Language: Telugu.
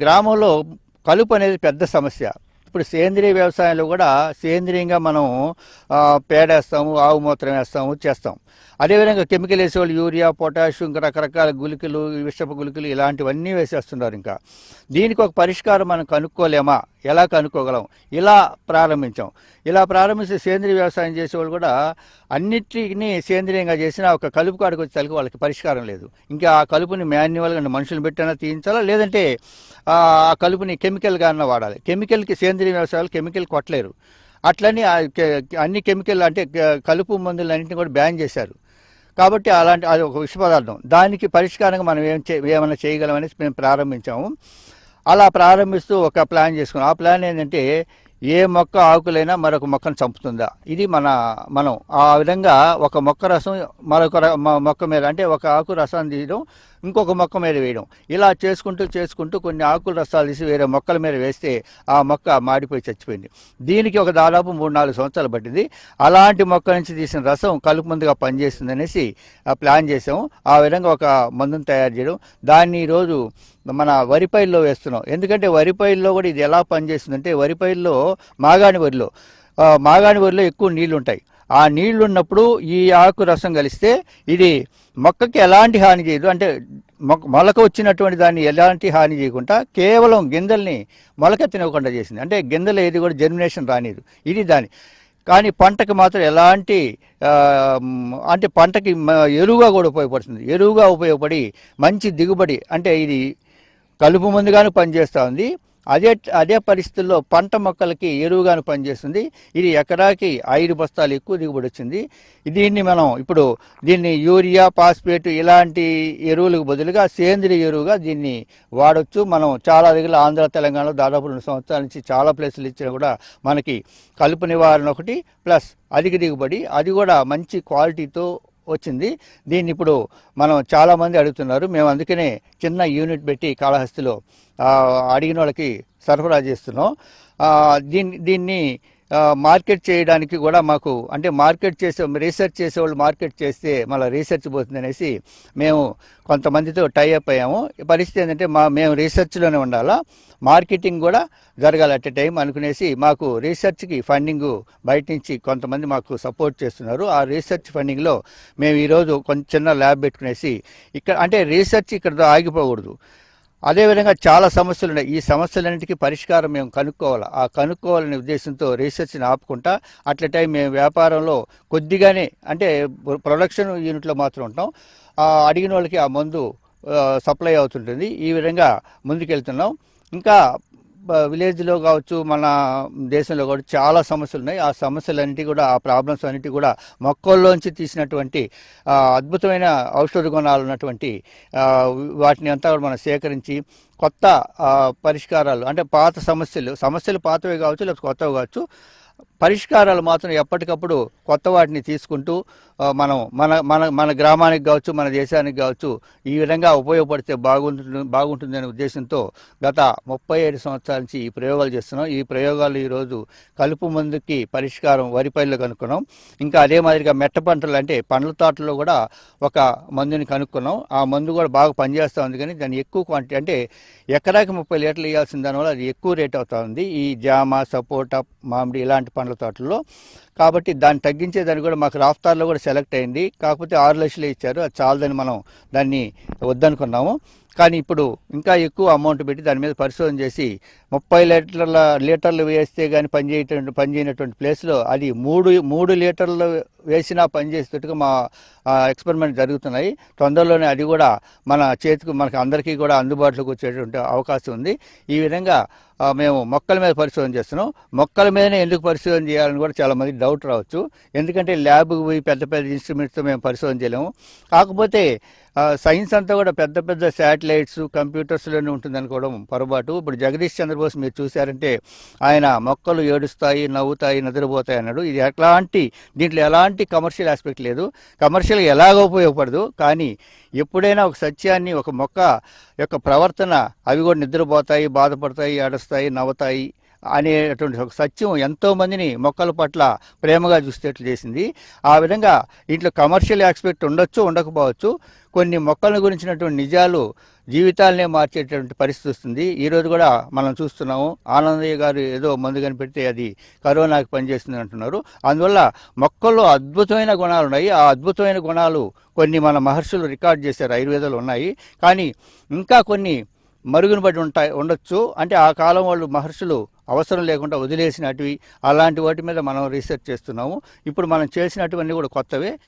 గ్రామంలో కలుపు అనేది పెద్ద సమస్య. ఇప్పుడు సేంద్రియ వ్యవసాయంలో కూడా సేంద్రియంగా మనం పేడేస్తాము పేడ వేస్తాము ఆవు మూత్రం వేస్తాము చేస్తాం. అదేవిధంగా కెమికల్ వేసేవాళ్ళు యూరియా పొటాషియం ఇంకా రకరకాల గుళికలు విషపు గుళికలు ఇలాంటివన్నీ వేసేస్తున్నారు ఇంకా. దీనికి ఒక పరిష్కారం మనం కనుక్కోలేమా? ఎలా కనుక్కోగలం? ఇలా ప్రారంభించాం. ఇలా ప్రారంభించి సేంద్రియ వ్యవసాయం చేసేవాళ్ళు కూడా అన్నిటినీ సేంద్రియంగా చేసిన ఒక కలుపు కాడికి వచ్చేసరికి వాళ్ళకి పరిష్కారం లేదు. ఇంకా ఆ కలుపుని మాన్యువల్గా మనుషులు పెట్టినా తీయించాలా? లేదంటే ఆ కలుపుని కెమికల్గా అన్న వాడాలి. కెమికల్కి సేంద్రియ వ్యవసాయాలు కెమికల్ కొట్టలేరు. అట్లని అన్ని కెమికల్ అంటే కలుపు కలుపు మందులన్నింటినీ కూడా బ్యాన్ చేశారు. కాబట్టి అలాంటి అది ఒక విష పదార్థం. దానికి పరిష్కారంగా మనం ఏం చే ఏమైనా చేయగలమనేసి మేము ప్రారంభించాము. అలా ప్రారంభిస్తూ ఒక ప్లాన్ చేసుకున్నాం. ఆ ప్లాన్ ఏంటంటే ఏ మొక్క ఆకులైనా మరొక మొక్కను చంపుతుందా? ఇది మన మనం. ఆ విధంగా ఒక మొక్క రసం మరొక ర- మొక్క మీద అంటే ఒక ఆకు రసం తీయడం ఇంకొక మొక్క మీద వేయడం. ఇలా చేసుకుంటూ చేసుకుంటూ కొన్ని ఆకుల రసాలు తీసి వేరే మొక్కల మీద వేస్తే ఆ మొక్క మాడిపోయి చచ్చిపోయింది. దీనికి ఒక దాదాపు మూడు నాలుగు సంవత్సరాలు పట్టింది. అలాంటి మొక్క నుంచి తీసిన రసం కలుపు మందుగా పనిచేస్తుంది అనేసి ఆ ప్లాన్ చేసాము ఆ విధంగా ఒక మందును తయారు చేయడం. దాన్ని ఈరోజు మన వరి పైరులో వేస్తున్నాం. ఎందుకంటే వరి పైరులో కూడా ఇది ఎలా పనిచేస్తుందంటే వరి పైరులో మాగాణి వరిలో. మాగాణి వరిలో ఎక్కువ నీళ్ళు ఉంటాయి ఆ నీళ్ళు ఉన్నప్పుడు ఈ ఆకు రసం కలిస్తే ఇది మొక్కకి ఎలాంటి హాని చేయదు. అంటే మొలక వచ్చినటువంటి దాన్ని ఎలాంటి హాని చేయకుండా కేవలం గింజల్ని మొలకెత్తనివ్వకుండా చేసింది. అంటే గింజలు ఏది కూడా జర్మినేషన్ రానిదు ఇది దాని. కానీ పంటకి మాత్రం ఎలాంటి అంటే పంటకి ఎరువుగా కూడా ఉపయోగపడుతుంది. ఎరువుగా ఉపయోగపడి మంచి దిగుబడి అంటే ఇది కలుపు ముందుగాను పనిచేస్తూ ఉంది. అదే అదే పరిస్థితుల్లో పంట మొక్కలకి ఎరువుగాను పనిచేస్తుంది. ఇది ఎకరాకి ఐదు బస్తాలు ఎక్కువ దిగుబడి వచ్చింది. దీన్ని మనం ఇప్పుడు దీన్ని యూరియా పాస్పేట్ ఇలాంటి ఎరువులకు బదులుగా సేంద్రియ ఎరువుగా దీన్ని వాడొచ్చు. మనం చాలా దగ్గర ఆంధ్ర తెలంగాణలో దాదాపు రెండు సంవత్సరాల నుంచి చాలా ప్లేసులు ఇచ్చినా కూడా మనకి కలుపు నివారణ ఒకటి ప్లస్ అధిక దిగుబడి. అది కూడా మంచి క్వాలిటీతో వచ్చింది. దీన్ని ఇప్పుడు మనం చాలామంది అడుగుతున్నారు. మేము అందుకనే చిన్న యూనిట్ పెట్టి కాళహస్తిలో అడిగిన వాళ్ళకి సరఫరా చేస్తున్నాం. దీన్ని దీన్ని మార్కెట్ చేయడానికి కూడా మాకు అంటే మార్కెట్ చేసే రీసెర్చ్ చేసేవాళ్ళు మార్కెట్ చేస్తే మళ్ళీ రీసెర్చ్ పోతుంది అనేసి మేము కొంతమందితో టైఅప్ అయ్యాము. పరిస్థితి ఏంటంటే మా మేము రీసెర్చ్లోనే ఉండాలా మార్కెటింగ్ కూడా జరగాలి అట్ టైం అనుకునేసి మాకు రీసెర్చ్కి ఫండింగ్ బయట నుంచి కొంతమంది మాకు సపోర్ట్ చేస్తున్నారు. ఆ రీసెర్చ్ ఫండింగ్లో మేము ఈరోజు కొంచెం చిన్న ల్యాబ్ పెట్టుకునేసి ఇక్కడ అంటే రీసెర్చ్ ఇక్కడతో ఆగిపోకూడదు. అదేవిధంగా చాలా సమస్యలు ఉన్నాయి ఈ సమస్యలన్నిటికీ పరిష్కారం మేము కనుక్కోవాలి? ఆ కనుక్కోవాలనే ఉద్దేశంతో రీసెర్చ్ని ఆపుకుంటా అట్ల టైం మేము వ్యాపారంలో కొద్దిగానే అంటే ప్రొడక్షన్ యూనిట్లో మాత్రం ఉంటాం ఆ అడిగిన వాళ్ళకి ఆ మందు సప్లై అవుతుంటుంది. ఈ విధంగా ముందుకెళ్తున్నాం. ఇంకా విలేజ్లో కావచ్చు మన దేశంలో కూడా చాలా సమస్యలు ఉన్నాయి ఆ సమస్యలన్నిటి కూడా ఆ ప్రాబ్లమ్స్ అన్నిటి కూడా మొక్కల్లోంచి తీసినటువంటి అద్భుతమైన ఔషధ గుణాలు ఉన్నటువంటి వాటిని అంతా కూడా మనం సేకరించి కొత్త పరిష్కారాలు అంటే పాత సమస్యలు సమస్యలు పాతవి కావచ్చు లేకపోతే కొత్తవి కావచ్చు పరిష్కారాలు మాత్రం ఎప్పటికప్పుడు కొత్త వాటిని తీసుకుంటూ మనం మన మన మన గ్రామానికి కావచ్చు మన దేశానికి కావచ్చు ఈ విధంగా ఉపయోగపడితే బాగుంటుంది బాగుంటుందనే ఉద్దేశంతో గత ముప్పై ఐదు సంవత్సరాల నుంచి ఈ ప్రయోగాలు చేస్తున్నాం. ఈ ప్రయోగాలు ఈరోజు కలుపు మందుకి పరిష్కారం వరి పైర్లు కనుక్కున్నాం ఇంకా అదే మాదిరిగా మెట్ట పంటలు అంటే పండ్ల తోటలో కూడా ఒక మందుని కనుక్కున్నాం. ఆ మందు కూడా బాగా పనిచేస్తూ ఉంది కానీ దాన్ని ఎక్కువ క్వాంటిటీ అంటే ఎకరాకి ముప్పై లీటర్లు ఇవ్వాల్సిన దానివల్ల అది ఎక్కువ రేట్ అవుతుంది ఈ జామ సపోటా మామిడి ఇలాంటి పండ్ల తోటల్లో. కాబట్టి దాన్ని తగ్గించేదాన్ని కూడా మాకు రాఫ్తార్లో కూడా సెలెక్ట్ అయింది. కాకపోతే ఆరు లక్షలు ఇచ్చారు. అది చాలదని మనం దాన్ని వద్దనుకున్నాము. కానీ ఇప్పుడు ఇంకా ఎక్కువ అమౌంట్ పెట్టి దాని మీద పరిశోధన చేసి ముప్పై లీటర్ల లీటర్లు వేస్తే కానీ పనిచేయటువంటి పనిచేయనటువంటి ప్లేస్లో అది మూడు మూడు లీటర్లు వేసినా పనిచేసేటట్టుగా మా ఎక్స్పెరిమెంట్ జరుగుతున్నాయి. తొందరలోనే అది కూడా మన చేతికి మనకు అందరికీ కూడా అందుబాటులోకి వచ్చేటువంటి అవకాశం ఉంది. ఈ విధంగా మేము మొక్కల మీద పరిశోధన చేస్తున్నాం. మొక్కల మీదనే ఎందుకు పరిశోధన చేయాలని కూడా చాలామంది డౌట్ రావచ్చు. ఎందుకంటే ల్యాబ్కి పోయి పెద్ద పెద్ద ఇన్స్ట్రుమెంట్స్తో మేము పరిశోధన చేయలేము. కాకపోతే సైన్స్ అంతా కూడా పెద్ద పెద్ద శాటిలైట్స్ కంప్యూటర్స్లోనే ఉంటుంది అనుకోవడం పొరపాటు. ఇప్పుడు జగదీష్ చంద్రబోస్ మీరు చూశారంటే ఆయన మొక్కలు ఏడుస్తాయి నవ్వుతాయి నిద్రపోతాయి అన్నాడు. ఇది ఎలాంటి దీంట్లో ఎలాంటి కమర్షియల్ ఆస్పెక్ట్ లేదు. కమర్షియల్ ఎలాగో ఉపయోగపడదు. కానీ ఎప్పుడైనా ఒక సత్యాన్ని ఒక మొక్క యొక్క ప్రవర్తన అవి కూడా నిద్రపోతాయి బాధపడతాయి ఏడుస్తాయి నవ్వుతాయి అనేటువంటి ఒక సత్యం ఎంతోమందిని మొక్కల పట్ల ప్రేమగా చూసేట్లు చేసింది. ఆ విధంగా ఇంట్లో కమర్షియల్ ఆస్పెక్ట్ ఉండొచ్చు ఉండకపోవచ్చు. కొన్ని మొక్కల గురించినటువంటి నిజాలు జీవితాలనే మార్చేటటువంటి పరిస్థితి వస్తుంది. ఈ రోజు కూడా మనం చూస్తున్నాము ఆనందయ్య గారు ఏదో మందు కనిపెడితే అది కరోనాకి పనిచేస్తుంది అంటున్నారు. అందువల్ల మొక్కల్లో అద్భుతమైన గుణాలు ఉన్నాయి. ఆ అద్భుతమైన గుణాలు కొన్ని మన మహర్షులు రికార్డ్ చేశారు ఆయుర్వేదాలు ఉన్నాయి. కానీ ఇంకా కొన్ని మరుగున పడి ఉంటాయి ఉండొచ్చు. అంటే ఆ కాలం వాళ్ళు మహర్షులు అవసరం లేకుండా వదిలేసినటివి. అలాంటి వాటి మీద మనం రీసెర్చ్ చేస్తున్నాము. ఇప్పుడు మనం చేసినటువన్నీ కూడా కొత్తవే.